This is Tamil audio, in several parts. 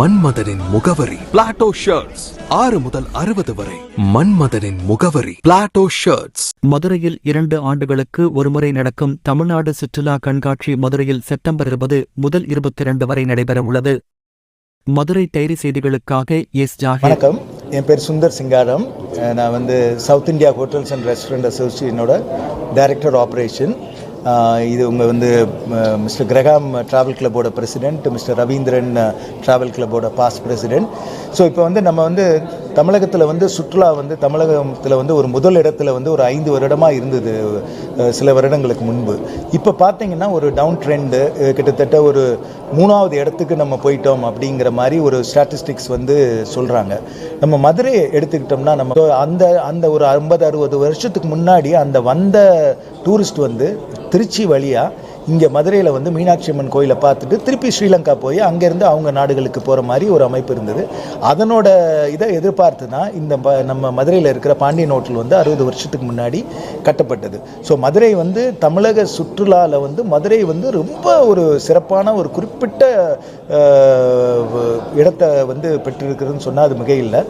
மன்மதனின் முகவரி. பிளாட்டோ ஷர்ட்ஸ் ஆறு முதல் அறுபது வரை. மன்மதனின் முகவரி. பிளாட்டோ ஷர்ட்ஸ் மதுரையில் இரண்டு ஆண்டுகளுக்கு ஒருமுறை நடக்கும் தமிழ்நாடு சுற்றுலா கண்காட்சி மதுரையில் செப்டம்பர் இருபது முதல் இருபத்தி இரண்டு வரை நடைபெற உள்ளது. மதுரை டைரி செய்திகளுக்காக எஸ் ஜாகிர். வணக்கம். என் பேர் சுந்தர் சிங்காரம். நான் வந்து south India hotels and restaurant அசோசியேஷனோட director operation இது உங்கள் வந்து மிஸ்டர் கிரகாம் ட்ராவல் கிளப்போட பிரசிடென்ட் மிஸ்டர் ரவீந்திரன் ட்ராவல் கிளப்போட பாஸ்ட் பிரசிடென்ட் ஸோ இப்போ வந்து நம்ம வந்து தமிழகத்தில் வந்து சுற்றுலா வந்து தமிழகத்தில் வந்து ஒரு முதல் இடத்துல வந்து ஒரு ஐந்து வருடமாக இருந்தது சில வருடங்களுக்கு முன்பு. இப்போ பார்த்தீங்கன்னா ஒரு டவுன் ட்ரெண்டு கிட்டத்தட்ட ஒரு மூணாவது இடத்துக்கு நம்ம போயிட்டோம் அப்படிங்கிற மாதிரி ஒரு ஸ்டாட்டிஸ்டிக்ஸ் வந்து சொல்கிறாங்க நம்ம மதுரையை எடுத்துக்கிட்டோம்னா நம்ம அந்த அந்த ஒரு ஐம்பது அறுபது வருஷத்துக்கு முன்னாடி அந்த வந்த டூரிஸ்ட் வந்து திருச்சி வழியாக இங்கே மதுரையில் வந்து மீனாட்சி அம்மன் கோயிலை பார்த்துட்டு திருப்பி ஸ்ரீலங்கா போய் அங்கேருந்து அவங்க நாடுகளுக்கு போகிற மாதிரி ஒரு அமைப்பு இருந்தது. அதனோட இதை எதிர்பார்த்து தான் இந்த ப நம்ம மதுரையில் இருக்கிற பாண்டியன் ஹோட்டல் வந்து அறுபது வருஷத்துக்கு முன்னாடி கட்டப்பட்டது. ஸோ மதுரை வந்து தமிழக சுற்றுலாவில் வந்து மதுரை வந்து ரொம்ப ஒரு சிறப்பான ஒரு குறிப்பிட்ட இடத்தை வந்து பெற்றிருக்கிறதுன்னு சொன்னால் அது மிகையில்லை.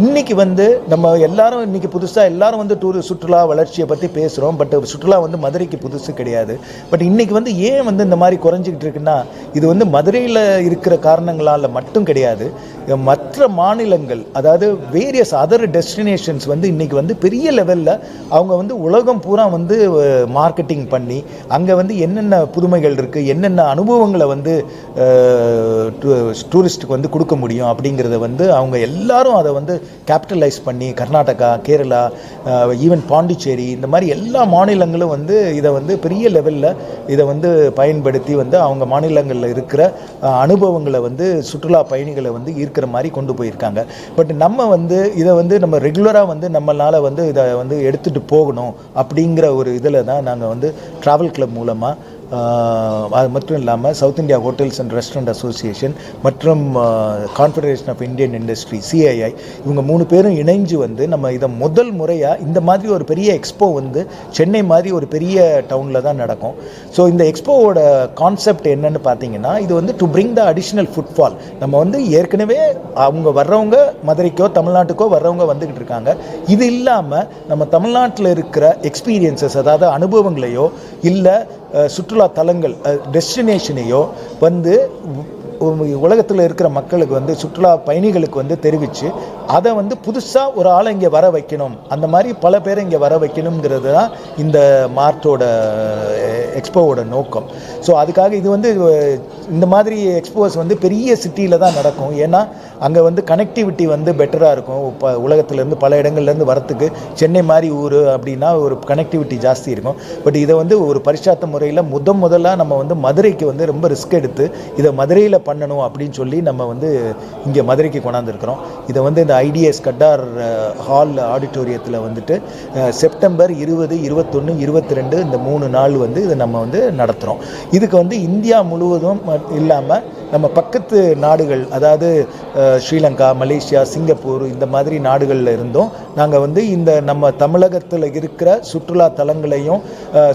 இன்றைக்கி இன்னைக்கு வந்து நம்ம எல்லாரும் இன்னைக்கு புதுசாக எல்லாரும் வந்து டூர் சுற்றுலா வளர்ச்சியை பற்றி பேசுகிறோம் பட் சுற்றுலா வந்து மதுரைக்கு புதுசு கிடையாது. பட் இன்னைக்கு இன்றைக்கி வந்து ஏன் வந்து இந்த மாதிரி குறைஞ்சிக்கிட்டு இருக்குன்னா இது வந்து மதுரையில் இருக்கிற காரணங்களால் மட்டும் கிடையாது. மற்ற மாநிலங்கள் அதாவது வேரியஸ் அதர் டெஸ்டினேஷன்ஸ் வந்து இன்றைக்கி வந்து பெரிய லெவலில் அவங்க வந்து உலகம் பூரா வந்து மார்க்கெட்டிங் பண்ணி அங்கே வந்து என்னென்ன புதுமைகள் இருக்குது என்னென்ன அனுபவங்களை வந்து டூரிஸ்ட்டுக்கு வந்து கொடுக்க முடியும் அப்படிங்கிறத வந்து அவங்க எல்லாரும் அதை வந்து கேபிட்டலைஸ் பண்ணி கர்நாடகா கேரளா ஈவன் பாண்டிச்சேரி இந்த மாதிரி எல்லா மாநிலங்களும் வந்து இதை வந்து பெரிய லெவலில் இதை வந்து பயன்படுத்தி வந்து அவங்க மாநிலங்களில் இருக்கிற அனுபவங்களை வந்து சுற்றுலா பயணிகளை வந்து ஈர்க்கிற மாதிரி கொண்டு போயிருக்காங்க. பட் நம்ம வந்து இதை வந்து நம்ம ரெகுலராக வந்து நம்மளால் வந்து இதை வந்து எடுத்துகிட்டு போகணும் அப்படிங்கிற ஒரு இதில் தான் நாங்கள் வந்து ட்ராவல் கிளப் மூலமாக அது மட்டும் இல்லாமல் south India hotels and restaurant association மற்றும் confederation of Indian industry CII இவங்க மூணு பேரும் இணைஞ்சு வந்து நம்ம இதை முதல் முறையாக இந்த மாதிரி ஒரு பெரிய எக்ஸ்போ வந்து சென்னை மாதிரி ஒரு பெரிய டவுனில் தான் நடக்கும். ஸோ இந்த எக்ஸ்போவோட கான்செப்ட் என்னன்னு பார்த்தீங்கன்னா இது வந்து to bring the additional footfall நம்ம வந்து ஏற்கனவே அவங்க வர்றவங்க மதுரைக்கோ தமிழ்நாட்டுக்கோ வர்றவங்க வந்துக்கிட்டு இருக்காங்க. இது இல்லாமல் நம்ம தமிழ்நாட்டில் இருக்கிற எக்ஸ்பீரியன்சஸ் அதாவது அனுபவங்களையோ இல்லை சுற்றுலா தலங்கள் டெஸ்டினேஷனையோ வந்து உலகத்தில் இருக்கிற மக்களுக்கு வந்து சுற்றுலா பயணிகளுக்கு வந்து தெரிவித்து அதை வந்து புதுசாக ஒரு ஆளை இங்கே வர வைக்கணும். அந்த மாதிரி பல பேரை இங்கே வர வைக்கணுங்கிறது தான் இந்த மார்ட்டோட எக்ஸ்போவோட நோக்கம். ஸோ அதுக்காக இது வந்து இந்த மாதிரி எக்ஸ்போஸ் வந்து பெரிய சிட்டியில் தான் நடக்கும். ஏன்னா அங்கே வந்து கனெக்டிவிட்டி வந்து பெட்டராக இருக்கும். இப்போ உலகத்துலேருந்து பல இடங்கள்லேருந்து வரத்துக்கு சென்னை மாதிரி ஊர் அப்படின்னா ஒரு கனெக்டிவிட்டி ஜாஸ்தி இருக்கும். பட் இதை வந்து ஒரு பரிசாத்த முறையில் முத முதலாக நம்ம வந்து மதுரைக்கு வந்து ரொம்ப ரிஸ்க் எடுத்து இதை மதுரையில் பண்ணணும் அப்படின்னு சொல்லி நம்ம வந்து இங்கே மதுரைக்கு கொண்டாந்துருக்கிறோம். இதை வந்து இந்த ஐடிஎஸ் கட்டார் ஹால் ஆடிட்டோரியத்தில் வந்துட்டு செப்டம்பர் இருபது இருபத்தொன்று இருபத்தி ரெண்டு இந்த மூணு நாள் வந்து இதை நம்ம வந்து நடத்துகிறோம் இதுக்கு வந்து இந்தியா முழுவதும் இல்லாமல் நம்ம பக்கத்து நாடுகள் அதாவது ஸ்ரீலங்கா மலேசியா சிங்கப்பூர் இந்த மாதிரி நாடுகளில் இருந்தும். நாங்கள் வந்து இந்த நம்ம தமிழகத்தில் இருக்கிற சுற்றுலா தலங்களையும்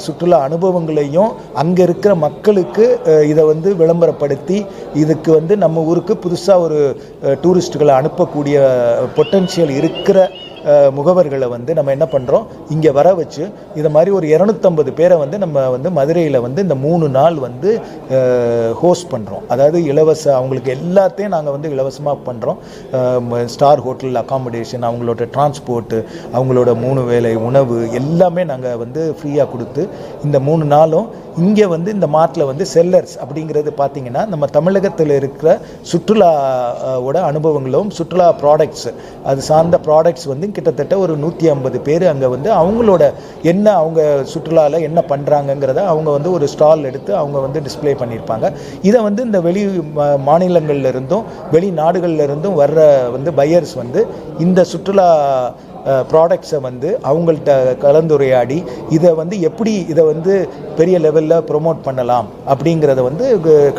சுற்றுலா அனுபவங்களையும் அங்கே இருக்கிற மக்களுக்கு இதை வந்து விளம்பரப்படுத்தி இதுக்கு வந்து நம்ம ஊருக்கு புதுசாக ஒரு டூரிஸ்ட்டுகளை அனுப்பக்கூடிய பொட்டன்ஷியல் இருக்கிற முகவர்களை வந்து நம்ம என்ன பண்ணுறோம் இங்கே வர வச்சு இதை மாதிரி ஒரு இரநூத்தம்பது பேரை வந்து நம்ம வந்து மதுரையில் வந்து இந்த மூணு நாள் வந்து ஹோஸ்ட் பண்ணுறோம் அதாவது இலவச அவங்களுக்கு எல்லாத்தையும் நாங்கள் வந்து இலவசமாக பண்ணுறோம் ஸ்டார் ஹோட்டல் அகாமடேஷன் அவங்களோட டிரான்ஸ்போர்ட்டு அவங்களோட மூணு வேலை உணவு எல்லாமே நாங்கள் வந்து ஃப்ரீயாக கொடுத்து இந்த மூணு நாளும் இங்கே வந்து இந்த மாட்டில் வந்து செல்லர்ஸ் அப்படிங்கிறது பார்த்தீங்கன்னா நம்ம தமிழகத்தில் இருக்கிற சுற்றுலாவோட அனுபவங்களும் சுற்றுலா ப்ராடக்ட்ஸ் அது சார்ந்த ப்ராடக்ட்ஸ் வந்து கிட்டத்தட்ட ஒரு நூற்றி ஐம்பது பேர் அங்கே வந்து அவங்களோட என்ன அவங்க சுற்றுலாவில் என்ன பண்ணுறாங்கங்கிறத அவங்க வந்து ஒரு ஸ்டால் எடுத்து அவங்க வந்து டிஸ்ப்ளே பண்ணியிருப்பாங்க. இதை வந்து இந்த வெளி மா- மாநிலங்கள்ல இருந்தும் வெளிநாடுகள்ல இருந்தும் வர்ற வந்து பையர்ஸ் வந்து இந்த சுற்றுலா ப்ராடக்ட்ஸை வந்து அவங்கள்ட்ட கலந்துரையாடி இதை வந்து எப்படி இதை வந்து பெரிய லெவலில் ப்ரொமோட் பண்ணலாம் அப்படிங்கிறத வந்து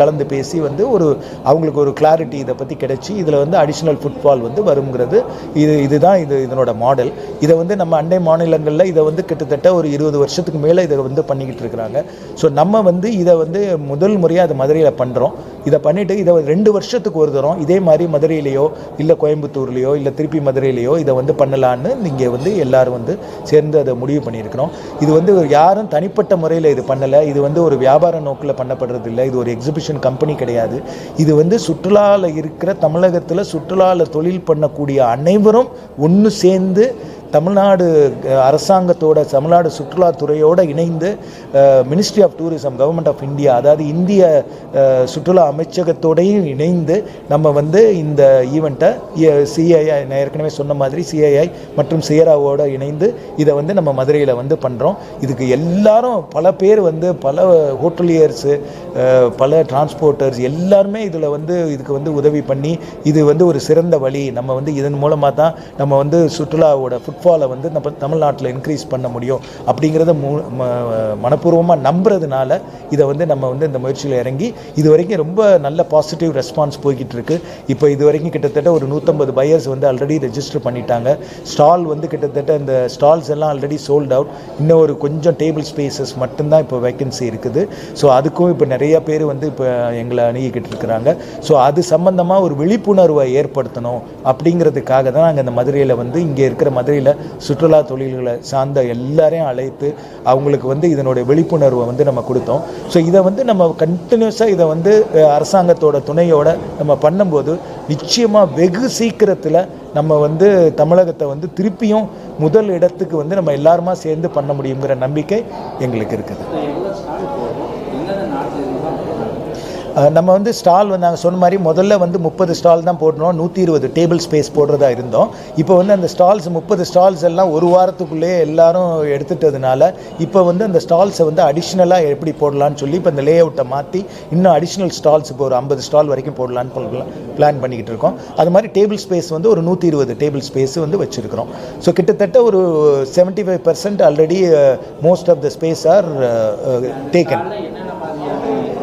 கலந்து பேசி வந்து ஒரு அவங்களுக்கு ஒரு கிளாரிட்டி இதை பற்றி கிடைச்சி இதில் வந்து அடிஷ்னல் ஃபுட்பால் வந்து வருங்கிறது இது இதுதான் இது இதனோட மாடல் இதை வந்து நம்ம அண்டை மாநிலங்களில் இதை வந்து கிட்டத்தட்ட ஒரு இருபது வருஷத்துக்கு மேலே இதை வந்து பண்ணிக்கிட்டு இருக்கிறாங்க. ஸோ நம்ம வந்து இதை வந்து முதல் முறையாக அது மதுரையில் பண்ணுறோம் இதை பண்ணிவிட்டு இதை ரெண்டு வருஷத்துக்கு ஒரு தரம் இதே மாதிரி மதுரையிலையோ இல்லை கோயம்புத்தூர்லேயோ இல்லை திருப்பி மதுரையிலையோ இதை வந்து பண்ணலான்னு நீங்கள் வந்து எல்லாரும் வந்து சேர்ந்து அதை முடிவு பண்ணியிருக்கிறோம். இது வந்து யாரும் தனிப்பட்ட முறையில் இது பண்ணலை. இது வந்து ஒரு வியாபார நோக்கில் பண்ணப்படுறது இல்லை. இது ஒரு எக்ஸிபிஷன் கம்பெனி கிடையாது. இது வந்து சுற்றுலாவில் இருக்கிற தமிழகத்தில் சுற்றுலாவில் தொழில் பண்ணக்கூடிய அனைவரும் ஒன்று சேர்ந்து தமிழ்நாடு அரசாங்கத்தோட தமிழ்நாடு சுற்றுலாத்துறையோடு இணைந்து ministry of tourism government of India அதாவது இந்திய சுற்றுலா அமைச்சகத்தோடையும் இணைந்து நம்ம வந்து இந்த ஈவெண்ட்டை சிஐஐ நான் ஏற்கனவே சொன்ன மாதிரி சிஐஐ மற்றும் சியராவோட இணைந்து இதை வந்து நம்ம மதுரையில் வந்து பண்ணுறோம் இதுக்கு எல்லாரும் பல பேர் வந்து பல ஹோட்டலியர்ஸு பல டிரான்ஸ்போர்ட்டர்ஸ் எல்லாருமே இதில் வந்து இதுக்கு வந்து உதவி பண்ணி இது வந்து ஒரு சிறந்த வழி. நம்ம வந்து இதன் மூலமாக தான் நம்ம வந்து சுற்றுலாவோட ஃபுட் ஃபுட்ஃபாலை வந்து நம்ம தமிழ்நாட்டில் இன்க்ரீஸ் பண்ண முடியும் அப்படிங்கிறத மு மனப்பூர்வமாக நம்புறதுனால இதை வந்து நம்ம வந்து இந்த முயற்சியில் இறங்கி இது வரைக்கும் ரொம்ப நல்ல பாசிட்டிவ் ரெஸ்பான்ஸ் போய்கிட்டு இருக்கு இப்போ இது வரைக்கும் கிட்டத்தட்ட ஒரு நூற்றம்பது பையர்ஸ் வந்து ஆல்ரெடி ரெஜிஸ்டர் பண்ணிட்டாங்க. ஸ்டால் வந்து கிட்டத்தட்ட இந்த ஸ்டால்ஸ் எல்லாம் ஆல்ரெடி சோல்ட் அவுட் இன்னும் ஒரு கொஞ்சம் டேபிள் ஸ்பேசஸ் மட்டும்தான் இப்போ வேக்கன்சி இருக்குது. ஸோ அதுக்கும் இப்போ நிறைய பேர் வந்து இப்போ எங்களை அணுகிக்கிட்டு இருக்கிறாங்க. ஸோ அது சம்மந்தமாக ஒரு விழிப்புணர்வை ஏற்படுத்தணும் அப்படிங்கிறதுக்காக தான் நாங்கள் இந்த மதுரையில் வந்து இங்கே இருக்கிற மதுரையில் சுற்றுலா தொழில்களை சார்ந்த எல்லாரையும் அழைத்து அவங்களுக்கு வந்து இதனுடைய விழிப்புணர்வை வந்து நம்ம கொடுத்தோம். ஸோ இதை வந்து நம்ம கண்டினியூஸாக இதை வந்து அரசாங்கத்தோட துணையோட நம்ம பண்ணும்போது நிச்சயமாக வெகு சீக்கிரத்தில் நம்ம வந்து தமிழகத்தை வந்து திருப்பியும் முதல் இடத்துக்கு வந்து நம்ம எல்லாருமா சேர்ந்து பண்ண முடியுங்கிற நம்பிக்கை எங்களுக்கு இருக்குது. நம்ம வந்து ஸ்டால் வந்து நாங்கள் சொன்ன மாதிரி முதல்ல வந்து முப்பது ஸ்டால் தான் போடணும். நூற்றி இருபது டேபிள் ஸ்பேஸ் போடுறதா இருந்தோம். இப்போ வந்து அந்த ஸ்டால்ஸ் முப்பது ஸ்டால்ஸ் எல்லாம் ஒரு வாரத்துக்குள்ளேயே எல்லாரும் எடுத்துட்டதுனால இப்போ வந்து அந்த ஸ்டால்ஸை வந்து அடிஷ்னலாக எப்படி போடலான்னு சொல்லி இப்போ இந்த லே அவுட்டை மாற்றி இன்னும் அடிஷ்னல் ஸ்டால்ஸ் இப்போ ஒரு ஐம்பது ஸ்டால் வரைக்கும் போடலான்னு பிளான் பண்ணிக்கிட்டு இருக்கோம். அது மாதிரி டேபிள் ஸ்பேஸ் வந்து ஒரு நூற்றி இருபது டேபிள் ஸ்பேஸ் வந்து வச்சுருக்கிறோம். ஸோ கிட்டத்தட்ட ஒரு seventy five percent already most of the space are taken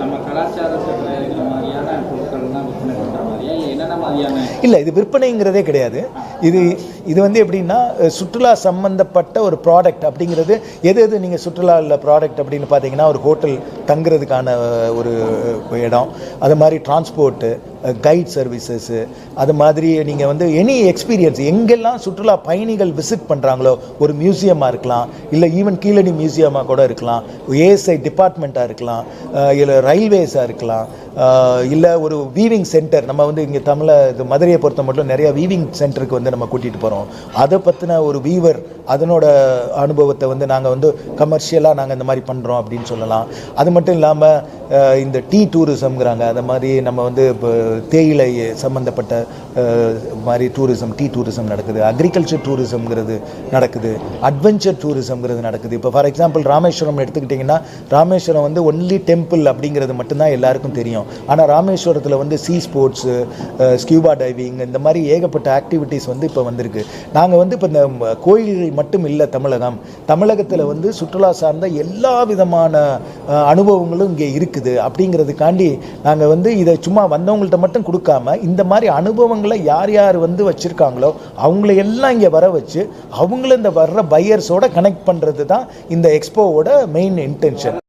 நம்ம கலாச்சாரத்தில் இருக்கிற மாதிரியான பொருட்கள்லாம் விற்பனை பண்ணுற மாதிரியா? இல்லை என்னென்ன மாதிரியான? இல்லை இது விற்பனைங்கிறதே கிடையாது. இது இது வந்து எப்படின்னா சுற்றுலா சம்மந்தப்பட்ட ஒரு ப்ராடக்ட் அப்படிங்கிறது எது எது நீங்கள் சுற்றுலாவில் ப்ராடக்ட் அப்படின்னு பார்த்தீங்கன்னா ஒரு ஹோட்டல் தங்குறதுக்கான ஒரு இடம். அது மாதிரி டிரான்ஸ்போர்ட்டு கைட் சர்வீசஸ்ஸு அது மாதிரி நீங்கள் வந்து எனி எக்ஸ்பீரியன்ஸ் எங்கெல்லாம் சுற்றுலா பயணிகள் விசிட் பண்ணுறாங்களோ ஒரு மியூசியமாக இருக்கலாம் இல்லை ஈவன் கீழடி மியூசியமாக கூட இருக்கலாம் ஏஎஸ்ஐ டிபார்ட்மெண்ட்டாக இருக்கலாம் இல்லை ரயில்வேஸாக இருக்கலாம் இல்லை ஒரு வீவிங் சென்டர் நம்ம வந்து இங்கே தமிழை இது மதுரையை பொறுத்த மட்டும் நிறைய வீவிங் சென்டருக்கு வந்து நம்ம கூட்டிகிட்டு போகிறோம் அதை பற்றின ஒரு வீவர் அதனோட அனுபவத்தை வந்து நாங்கள் வந்து கமர்ஷியலாக நாங்கள் இந்த மாதிரி பண்ணுறோம் அப்படின்னு சொல்லலாம். அது மட்டும் இல்லாமல் இந்த டீ டூரிசம்ங்கிறாங்க அந்த மாதிரி நம்ம வந்து இப்போ தேயிலை சம்மந்தப்பட்ட மாதிரி டூரிசம் டீ டூரிசம் நடக்குது. அக்ரிகல்ச்சர் டூரிசம்ங்கிறது நடக்குது. அட்வென்ச்சர் டூரிசம்ங்கிறது நடக்குது. இப்போ ஃபார் எக்ஸாம்பிள் ராமேஸ்வரம் எடுத்துக்கிட்டிங்கன்னா ராமேஸ்வரம் வந்து ஒன்லி டெம்பிள் அப்படிங்கிறது மட்டும்தான் எல்லாருக்கும் தெரியும். ஆனால் ராமேஸ்வரத்தில் வந்து சீ ஸ்போர்ட்ஸு ஸ்கியூபா டைவிங் இந்த மாதிரி ஏகப்பட்ட ஆக்டிவிட்டீஸ் வந்து இப்போ வந்திருக்கு. நாங்கள் வந்து இப்போ இந்த கோயில்கள் மட்டும் இல்லை தமிழகம். தமிழகத்தில் வந்து சுற்றுலா சார்ந்த எல்லா விதமான அனுபவங்களும் இங்கே இருக்குது. அப்படிங்கிறதுக்காண்டி நாங்கள் வந்து இதை சும்மா வந்தவங்கள்ட்ட மட்டும் கொடுக்காம இந்த மாதிரி அனுபவங்கள் யார் யார் வந்து வச்சுருக்காங்களோ அவங்கள எல்லாம் இங்கே வர வச்சு அவங்கள இந்த வர்ற பையர்ஸோட கனெக்ட் பண்ணுறது தான் இந்த எக்ஸ்போவோட main intention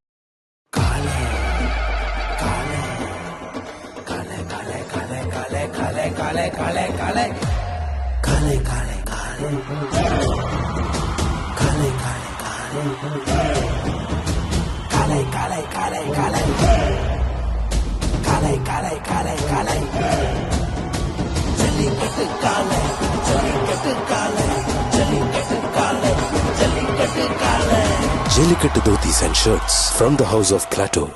Jellicut Dhoti's and shirts from the house of Plateau.